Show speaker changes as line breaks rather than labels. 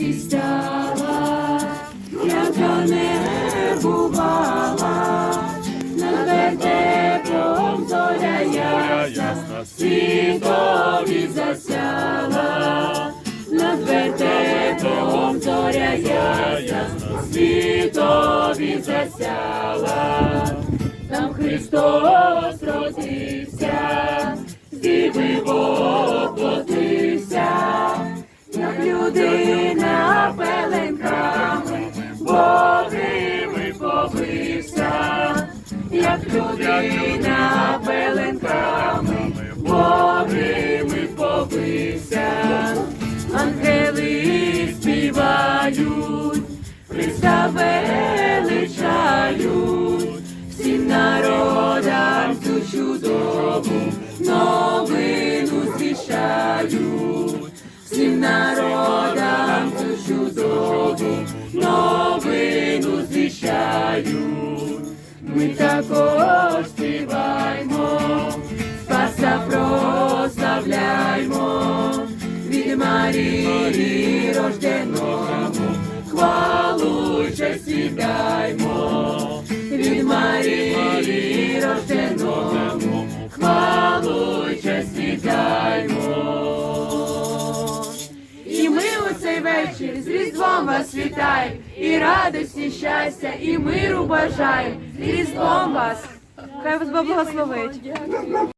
радість стала, яка не бувала, над вертепом зоря ясна, світові засяла, над вертепом зоря ясна, світові засяла, там Христос родився, як людина пеленками, Богими побився, ангели співають, Христа величають, всім народам цю чудову новину звіщають, всім народам цю чудову новину звіщають. Ми також співаймо, Спаса прославляймо, від Марії рожденому, хвалу честь віддаймо, вечір з Різдвом вас вітаємо, і радості, і щастя, і миру бажаємо. З Різдвом вас! Хай вас Бог благословить.